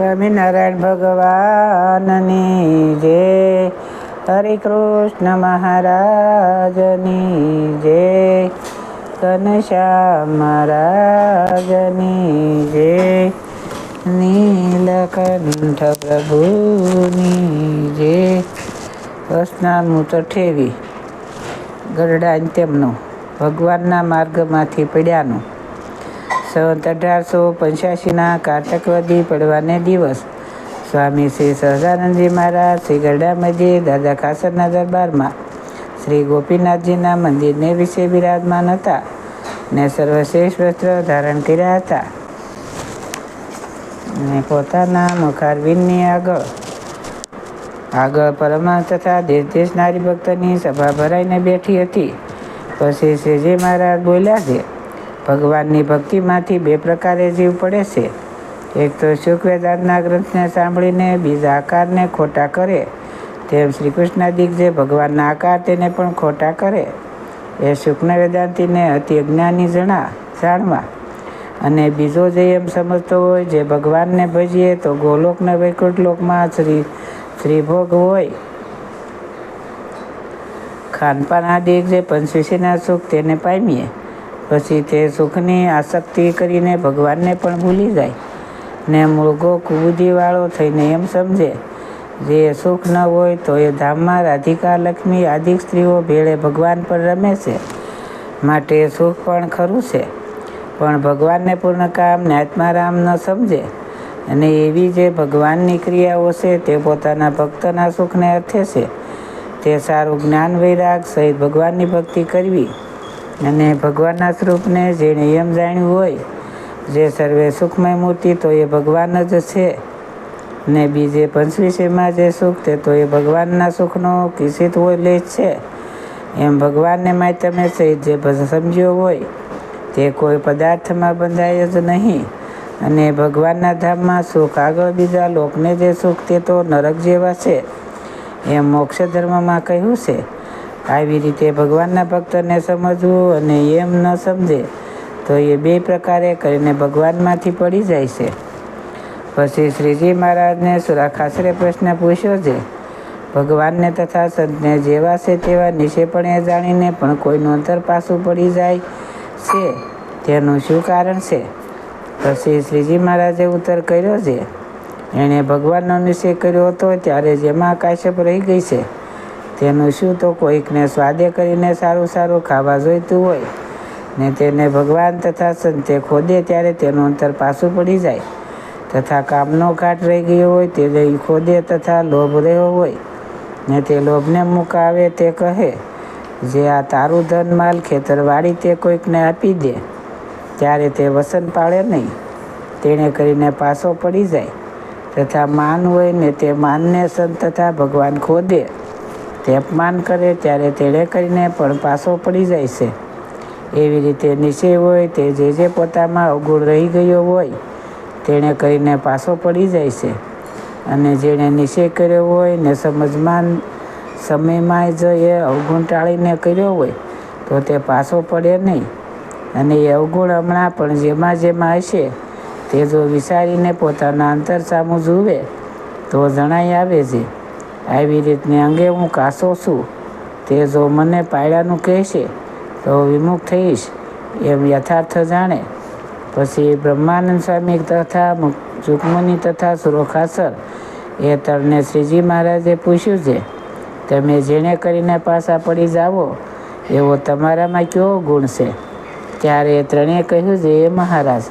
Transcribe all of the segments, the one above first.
સ્વામિનારાયણ ભગવાનની જય. હરે કૃષ્ણ મહારાજની જય. ઘનશ્યામ મહારાજની જય. નીલકંઠ પ્રભુની જય. તો ઠેવી ગરડા તેમનું ભગવાનના માર્ગમાંથી પડ્યાનું. સંવત અઢારસો પંચ્યાસીના કારતકવદી પડવાને દિવસ. સ્વામી શ્રી સહજાનંદજી મહારાજ શ્રી ગરડા મધ્યે દાદા ખાસરના દરબારમાં શ્રી ગોપીનાથજીના મંદિરને વિશે બિરાજમાન હતા ને સર્વશ્રેષ્ઠ વસ્ત્ર ધારણ કર્યા હતા. ને પોતાના મુખારવિંદની આગળ આગળ પરમાન તથા દેશ દેશ નારી ભક્તની સભા ભરાઈને બેઠી હતી. પછી શ્રીજી મહારાજ બોલ્યા છે ભગવાનની ભક્તિમાંથી બે પ્રકારે જીવ પડે છે. એક તો શુક વેદાંતના ગ્રંથને સાંભળીને, બીજા આકારને ખોટા કરે. તેમ શ્રી કૃષ્ણાદિક જે ભગવાનના આકાર તેને પણ ખોટા કરે. એ શુક્ન વેદાંતિને અતિ અજ્ઞાની જણા જાણવા. અને બીજો જે એમ સમજતો હોય, જે ભગવાનને ભજીએ તો ગોલોકને વૈકુંઠ લોકમાં શ્રી, શ્રીભોગ હોય. ખાનપાન આદિ જે પંચવિષયના સુખ તેને પામીએ. પછી તે સુખની આસક્તિ કરીને ભગવાનને પણ ભૂલી જાય. ને મૂળગો કુબુદ્ધિવાળો થઈને એમ સમજે, જે સુખ ન હોય તો એ ધામમાં રાધિકા, લક્ષ્મી આદિ સ્ત્રીઓ ભેળે ભગવાન પર રમે છે. માટે સુખ પણ ખરું છે. પણ ભગવાનને પૂર્ણ કામ ને આત્મારામ ન સમજે. અને એવી જે ભગવાનની ક્રિયાઓ છે તે પોતાના ભક્તના સુખને અર્થે છે. તે સારું જ્ઞાન વૈરાગ સહિત ભગવાનની ભક્તિ કરવી. અને ભગવાનના સ્વરૂપને જે નિયમ જાણ્યું હોય, જે સર્વે સુખમય મૂર્તિ, તો એ ભગવાન જ છે. ને બીજે પંચવીસીમાં જે સુખ તે તો એ ભગવાનના સુખનો કિસિત હોય લે છે. એમ ભગવાનને માધ્યમે સહિત જે સમજ્યો હોય, તે કોઈ પદાર્થમાં બંધાય જ નહીં. અને ભગવાનના ધામમાં સુખ આગળ બીજા લોકને જે સુખ, તે તો નરક જેવા છે. એમ મોક્ષ ધર્મમાં કહ્યું છે. આવી રીતે ભગવાનના ભક્તને સમજવું અને એમ ન સમજે, તો એ બે પ્રકારે કરીને ભગવાનમાંથી પડી જાય છે. પછી શ્રીજી મહારાજને સુરાખાસરે પ્રશ્ન પૂછ્યો છે, ભગવાનને તથા સંતને જેવા છે તેવા નિશેપણે જાણીને પણ કોઈનું અંતર પાછું પડી જાય છે, તેનું શું કારણ છે? પછી શ્રીજી મહારાજે ઉત્તર કર્યો છે, એણે ભગવાનનો નિશ્ચય કર્યો હતો ત્યારે જેમાં કાશ્યપ રહી ગઈ છે. તેનું શું તો કોઈકને સ્વાદે કરીને સારું સારું ખાવા જોઈતું હોય. ને તેને ભગવાન તથા સંતે ખોદે ત્યારે તેનું અંતર પાછું પડી જાય. તથા કામનો ઘાટ રહી ગયો હોય તે લઈ ખોદે તથા લોભ રહ્યો હોય. ને તે લોભને મુકાવે તે કહે, જે આ તારું ધન માલ ખેતરવાળી તે કોઈકને આપી દે, ત્યારે તે વસન પાળે નહીં. તેણે કરીને પાછો પડી જાય. તથા માન હોય ને તે માનને સંત તથા ભગવાન ખોદે. તે અપમાન કરે ત્યારે તેણે કરીને પણ પાછો પડી જાય છે. એવી રીતે નિશ્ચય હોય તે જે જે પોતામાં અવગુણ રહી ગયો હોય, તેણે કરીને પાછો પડી જાય છે. અને જેણે નિશ્ચય કર્યો હોય ને સમજમાં સમયમાં જ એ અવગુણ ટાળીને કર્યો હોય, તો તે પાછો પડે નહીં. અને એ અવગુણ હમણાં પણ જેમાં જેમાં હશે, તે જો વિચારીને પોતાના અંતર સામું જુએ, તો જણાઈ આવે છે. આવી રીતને અંગે હું કાસો છું. તે જો મને પાયડાનું કહેશે તો વિમુખ થઈશ, એમ યથાર્થ જાણે. પછી બ્રહ્માનંદ સ્વામી તથા ચુકમની તથા સુરોખાસર એ તરને શ્રીજી મહારાજે પૂછ્યું છે, તમે જેણે કરીને પાછા પડી જાઓ એવો તમારામાં કેવો ગુણ છે? ત્યારે એ ત્રણેય કહ્યું છે એ મહારાજ,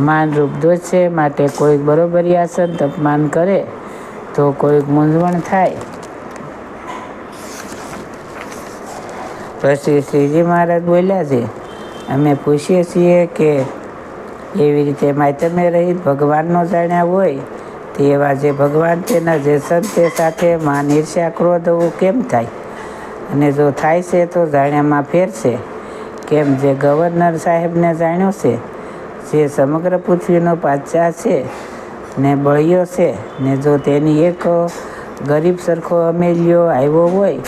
માન દોષ છે, માટે કોઈક બરોબરી આસન અપમાન કરે તો કોઈક મૂંઝવણ થાય. પછી શ્રીજી મહારાજ બોલ્યા છે, અમે પૂછીએ છીએ કે એવી રીતે માધ્યમે રહિત ભગવાનનો જાણ્યા હોય, તે એવા જે ભગવાન તેના જે સંતે સાથે માન ઈર્ષ્યા ક્રોધ કેમ થાય? અને જો થાય છે તો જાણ્યામાં ફેરશે કેમ જે ગવર્નર સાહેબને જાણ્યો છે, જે સમગ્ર પૃથ્વીનો પાચા છે ને બળિયો છે. ને જો તેની એક ગરીબ સરખો અમેલિયો આવ્યો હોય,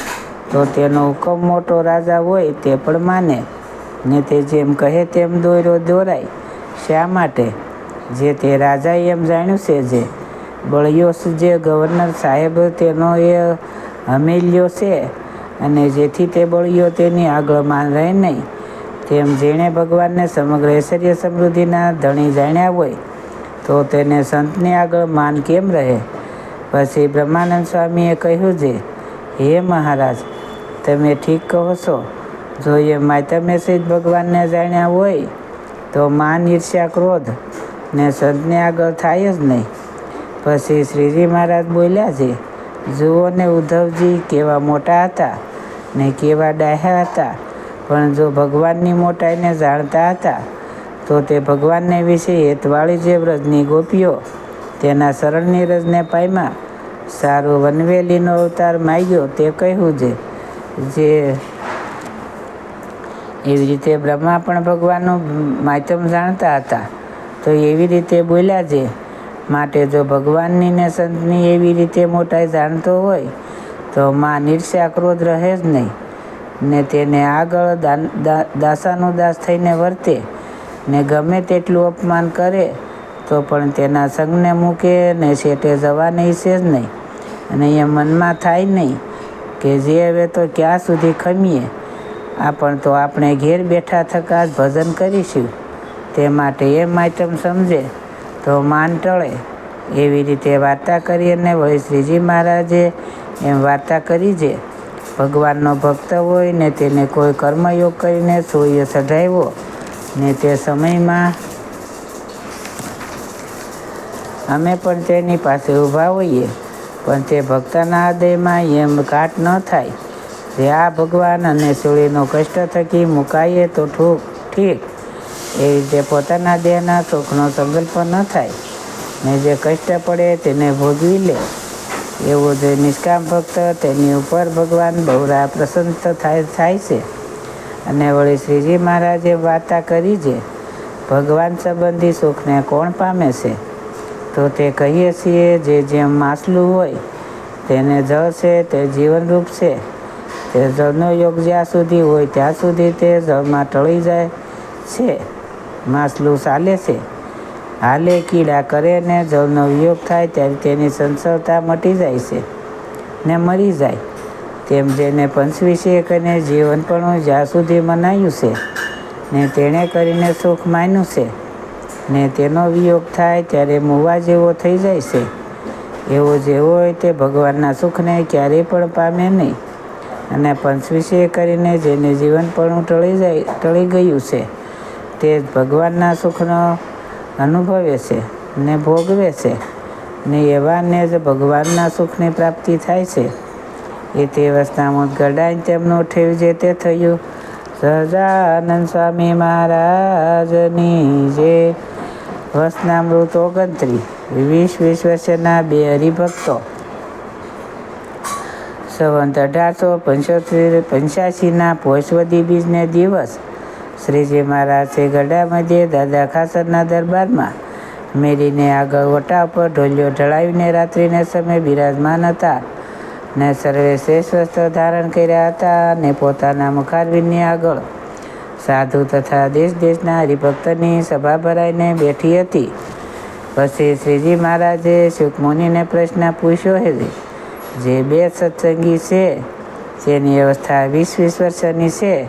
તો તેનો હુકમ મોટો રાજા હોય તે પણ માને. ને તે જેમ કહે તેમ દોર્યો દોરાય. શા માટે? જે તે રાજાએ એમ જાણ્યું છે જે. બળિયો જે ગવર્નર સાહેબ તેનો એ હમેલ્યો છે અને જેથી તે બળિયો તેની આગળ માન રહે નહીં. તેમ જેણે ભગવાનને સમગ્ર ઐશ્વર્ય સમૃદ્ધિના ધણી જાણ્યા હોય તો તેને સંતની આગળ માન કેમ રહે? પછી બ્રહ્માનંદ સ્વામીએ કહ્યું છે હે મહારાજ, તમે ઠીક કહો છો? જો એ માતમે સહિત ભગવાનને જાણ્યા હોય, તો માન ઈર્ષ્યા ક્રોધ ને સંતને આગળ થાય જ નહીં. પછી શ્રીજી મહારાજ બોલ્યા છે જુઓ ને ઉદ્ધવજી કેવા મોટા હતા ને કેવા ડાહ્યા હતા, પણ જો ભગવાનની મોટાઈને જાણતા હતા તો તે ભગવાનને વિશે હેતવાળી જે વ્રજની ગોપીઓ તેના શરણની રજને પાયમાં સારું વનવેલીનો અવતાર માગ્યો તે કહ્યું છે. જે એવી રીતે બ્રહ્મા પણ ભગવાનનું માધ્યમ જાણતા હતા. તો એવી રીતે બોલ્યા છે, માટે જો ભગવાનની ને સંતની એવી રીતે મોટાઈ જાણતો હોય, તો માં નિર્ષ્યા ક્રોધ રહે જ નહીં. ને તેને આગળ દાન- દા- દાસ થઈને વર્તે. ને ગમે તેટલું અપમાન કરે, તો પણ તેના સંગને મૂકે ને શેઠે જવા નહીં છે જ નહીં. અને એ મનમાં થાય નહીં કે જે હવે તો ક્યાં સુધી ખમીએ. આ પણ તો આપણે ઘેર બેઠા થકા જ ભજન કરીશું. તે માટે એ માધ્યમ સમજે, તો માન ટળે. એવી રીતે વાર્તા કરી અને વળી શ્રીજી મહારાજે એમ વાર્તા કરી છે. ભગવાનનો ભક્ત હોય ને તેને કોઈ કર્મયોગ કરીને સૂર્ય ચઢાવ્યો ને તે સમયમાં અમે પણ તેની પાસે ઊભા હોઈએ. પણ તે ભક્તના હૃદયમાં એમ ઘાટ ન થાય. જે આ ભગવાન અને સૂર્યનો કષ્ટ થકી મુકાઈએ તો ઠૂક ઠીક. એ રીતે પોતાના દેહના સુખનો સંકલ્પ ન થાય. ને જે કષ્ટ પડે તેને ભોગવી લે. એવો જે નિષ્કામ ભક્ત તેની ઉપર ભગવાન બહુરા પ્રસન્ન થાય થાય છે. અને વળી શ્રીજી મહારાજે વાર્તા કરી છે, ભગવાન સંબંધી સુખને કોણ પામે છે? તો તે કહીએ છીએ જે જેમ માસલું હોય, તેને જળ છે, તે જીવનરૂપ છે. તે જળનો યોગ જ્યાં સુધી હોય ત્યાં સુધી તે જળમાં ટળી જાય છે. માસલું ચાલે છે. હાલે કીડા કરે ને જળનો વિયોગ થાય ત્યારે તેની સંસળતા મટી જાય છે ને મરી જાય. તેમ જેને પંચવિષયક અને જીવન પણ જ્યાં સુધી મનાયું છે, ને તેણે કરીને સુખ માન્યું છે, ને તેનો વિયોગ થાય ત્યારે મૂવા જેવો થઈ જાય છે. એવો જેવો હોય તે ભગવાનના સુખને ક્યારેય પણ પામે નહીં. અને પંચવિષય કરીને જેને જીવન પણ ટળી જાય, ટળી ગયું છે, તે ભગવાનના સુખનો અનુભવે છે, ને ભોગવે છે, ને એવાને જ ભગવાનના સુખની પ્રાપ્તિ થાય છે. એ તે અવસ્થામાં ગડાઈને તેમનું ઠેવ જે તે થયું. સહજાનંદ સ્વામી મહારાજની જે વસનામૃત ઓગણત્રીસ વીસ વીસ વર્ષના બે હરિભક્તો. સંવંત અઢારસો પંચોતેર પંચ્યાસીના પોષવદી બીજને દિવસ શ્રીજી મહારાજે ગઢા મધ્યે દાદા ખાસરના દરબારમાં મેરીને આગળ વટા ઉપર ઢોલિયો ઢળાવીને રાત્રિને સમયે બિરાજમાન હતા. ને સર્વે શ્રેષ્ઠ વસ્ત્ર ધારણ કર્યા હતા ને પોતાના મુખારવીની આગળ. સાધુ તથા દેશ દેશના હરિભક્તની સભા ભરાઈને બેઠી હતી. પછી શ્રીજી મહારાજે સુખમુનિને પ્રશ્ન પૂછ્યો હતો જે બે સત્સંગી છે તેની અવસ્થા વીસ વીસ વર્ષની છે,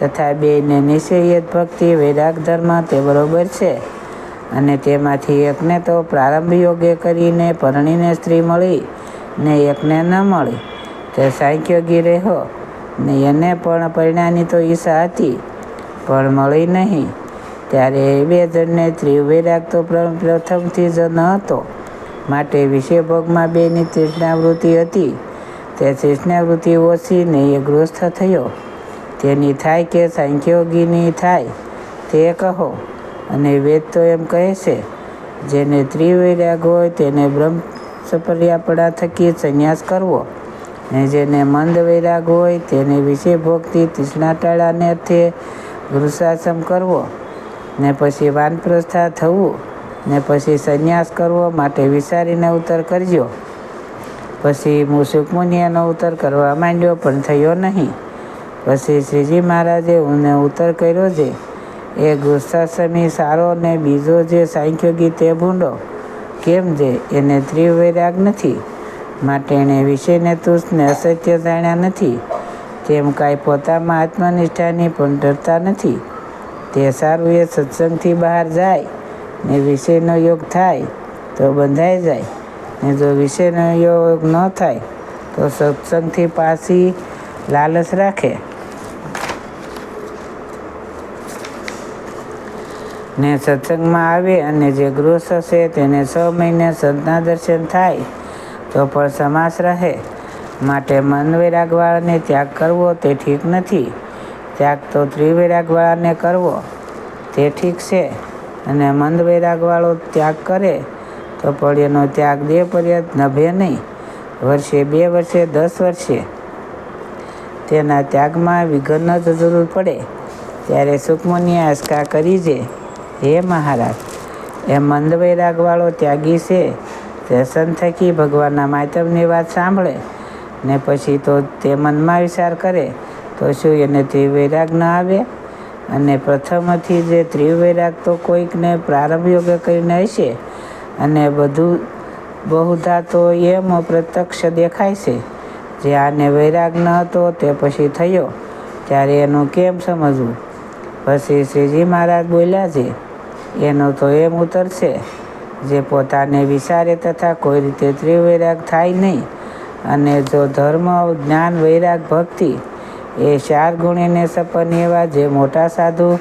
તથા બેને નિશ્ચયત ભક્તિ વૈરાગ ધર્મ તે બરોબર છે, અને તેમાંથી એકને તો પ્રારંભ યોગે કરીને પરણીને સ્ત્રી મળી ને એકને ન મળી. તે સાંખ્યોગી હો. ને એને પણ પરિણાની તો ઈચ્છા હતી, પણ મળી નહીં. ત્યારે એ બે જણને ત્રિવૈરાગ તો પ્રથમથી જ ન હતો માટે વિષયભોગમાં બેની તૃષ્ણાવૃત્તિ હતી. તે તૃષ્ણાવૃત્તિ ઓછી ને એ ગૃહસ્થ થયો. તેની થાય કે સાંખ્યોગીની થાય, તે કહો. અને વેદ તો એમ કહે છે, જેને ત્રિવૈરાગ હોય તેને બ્રહ્મ સપર્યાપડા થકી સંન્યાસ કરવો. ને જેને મંદ વૈરાગ હોય તેને વિશે ભોગતી તૃષ્ણાટાળાને અર્થે ગૃહશાસન કરવો. ને પછી વાનપ્રસ્થા થવું. ને પછી સંન્યાસ કરવો માટે વિચારીને ઉત્તર કરજો. પછી હું સુખમુનિયાનો ઉત્તર કરવા માંડ્યો પણ થયો નહીં. પછી શ્રીજી મહારાજે મને ઉત્તર કર્યો છે એ ગૃહસ્થાશ્રમી સારો ને બીજો જે સાંખ્યોગી તે ભૂંડો. કેમ જે એને ત્રિવૈરાગ નથી? માટે એણે વિષયને તુષને અસત્ય જાણ્યા નથી. તેમ કાંઈ પોતામાં આત્મનિષ્ઠાની પણ ડરતા નથી. તે સારું એ સત્સંગથી બહાર જાય ને વિષયનો યોગ થાય તો બંધાઈ જાય. ને જો વિષયનો યોગ ન થાય તો સત્સંગથી પાછી લાલચ રાખે. ને સત્સંગમાં આવે અને જે ગૃહસ્થ હશે તેને છ મહિને સંતના દર્શન થાય, તો પણ સમાસ રહે. માટે મન વૈરાગવાળાને ત્યાગ કરવો તે ઠીક નથી. ત્યાગ તો ત્રિવૈરાગવાળાને કરવો, તે ઠીક છે. અને મંદ વૈરાગવાળો ત્યાગ કરે, તો પણ એનો ત્યાગ દેહ પર્યત નભે નહીં. વર્ષે બે વર્ષે દસ વર્ષે. તેના ત્યાગમાં વિઘ્ન જ જરૂર પડે. ત્યારે સુખમુનિએ આસ્કા કરી છે હે મહારાજ, એ મંદ વૈરાગવાળો ત્યાગી છે. દર્શન થકી ભગવાનના માતમની વાત સાંભળે ને પછી તો તે મનમાં વિચાર કરે, તો શું એને ત્રિવૈરાગ ન આવે? અને પ્રથમથી જે ત્રિવૈરાગ તો કોઈકને પ્રારંભ યોગ કરીને હશે અને બધું બહુધા તો એમ પ્રત્યક્ષ દેખાય છે. જે આને વૈરાગ ન હતો તે પછી થયો. ત્યારે એનું કેમ સમજવું? પછી શ્રીજી મહારાજ બોલ્યા છે એનો તો એમ ઉતરશે જે પોતાને વિચારે તથા કોઈ રીતે ત્રિવૈરાગ થાય નહીં. અને જો ધર્મ, જ્ઞાન, વૈરાગ, ભક્તિ એ ચાર ગુણીને સપન એવા જે મોટા સાધુ,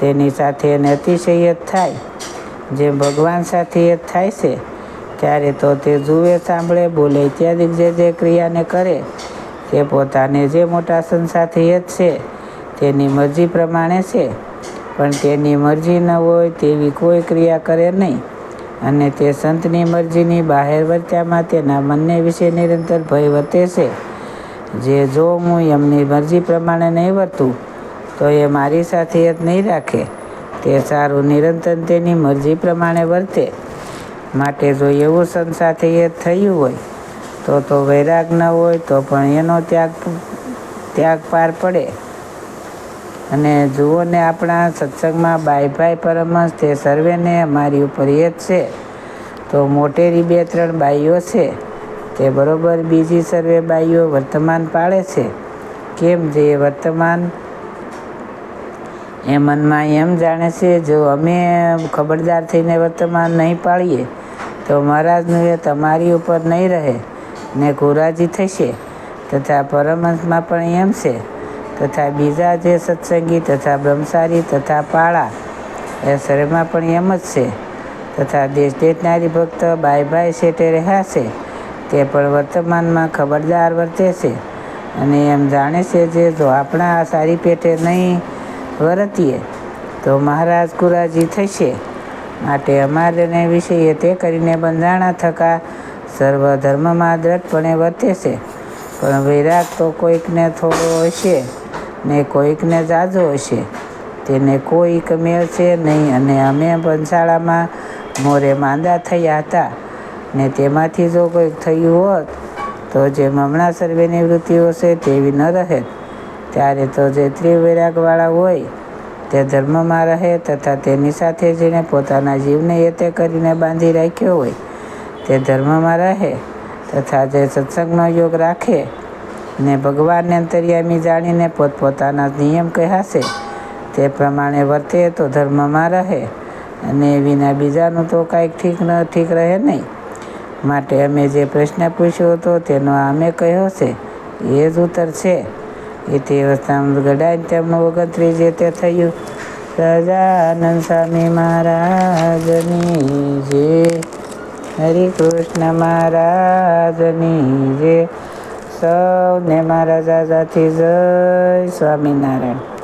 તેની સાથે એને અતિશય થાય. જે ભગવાન સાથે થાય છે, ત્યારે તો તે જુએ, સાંભળે, બોલે ઇત્યાદિ જે જે ક્રિયાને કરે, તે પોતાને જે મોટા સંસાથી છે, તેની મરજી પ્રમાણે છે. પણ તેની મરજી ન હોય તેવી કોઈ ક્રિયા કરે નહીં. અને તે સંતની મરજીની બહાર વર્ત્યામાં તેના મનને વિશે નિરંતર ભય વર્તે છે. જે જો હું એમની મરજી પ્રમાણે નહીં વર્તું, તો એ મારી સાથે જ નહીં રાખે. તે સારું નિરંતર તેની મરજી પ્રમાણે વર્તે. માટે જો એવું સંત સાથે એ થયું હોય, તો તો વૈરાગ ન હોય તો પણ એનો ત્યાગ ત્યાગ પાર પડે. અને જુઓ ને આપણા સત્સંગમાં બાઈભાઈ પરમહંસ તે સર્વેને અમારી ઉપર એ જ છે. તો મોટેરી બે ત્રણ બાઈઓ છે. તે બરોબર બીજી સર્વે બાઈઓ વર્તમાન પાળે છે. કેમ જે વર્તમાન? એ મનમાં એમ જાણે છે, જો અમે ખબરદાર થઈને વર્તમાન નહીં પાળીએ, તો મહારાજનું એ તમારી ઉપર નહીં રહે ને કુરાજી થશે. તથા પરમહંસમાં પણ એમ છે. તથા બીજા જે સત્સંગી તથા બ્રહ્મચારી તથા પાળા, એ શરીરમાં પણ એમ જ છે. તથા દેશ દેશનારી ભક્ત બાય બાય શેઠે રહ્યા છે. તે પણ વર્તમાનમાં ખબરદાર વર્તે છે. અને એમ જાણે છે જે જો આપણા આ સારી પેટે નહીં વર્તીએ, તો મહારાજ કુરાજી થશે. માટે અમારે વિષયે તે કરીને બંધાણા થકા સર્વ ધર્મમાં દ્રઢપણે વર્તે છે. પણ વૈરાગ તો કોઈકને થોડો હશે. ને કોઈકને જાજો હશે. તેને કોઈક મેળ છે નહીં અને અમે પંચાળામાં મોરે માંદા થયા હતા. ને તેમાંથી જો કોઈક થયું હોત, તો જે હમણાં સર્વેની વૃત્તિઓ છે તેવી ન રહે. ત્યારે તો જે ત્રિવૈરાગવાળા હોય, તે ધર્મમાં રહે તથા તેની સાથે જેણે પોતાના જીવને એ તે કરીને બાંધી રાખ્યો હોય, તે ધર્મમાં રહે તથા જે સત્સંગનો યોગ રાખે ને ભગવાનને અંતર્યામી જાણીને પોતપોતાના નિયમ કહેશે તે પ્રમાણે વર્તે તો ધર્મમાં રહે, અને વિના બીજાનું તો કાંઈક ઠીક ન ઠીક રહે નહીં. માટે અમે જે પ્રશ્ન પૂછ્યો હતો તેનો અમે કહ્યો છે, એ જ ઉત્તર છે. એ તે અવસ્થામાં ગડાય તેમનું ઓગણત્રીસ જે તે થયું. સજાનંદ સ્વામી મહારાજની જે, હરિકૃષ્ણ મહારાજની જે સૌને મારા દાદાથી જય સ્વામિનારાયણ.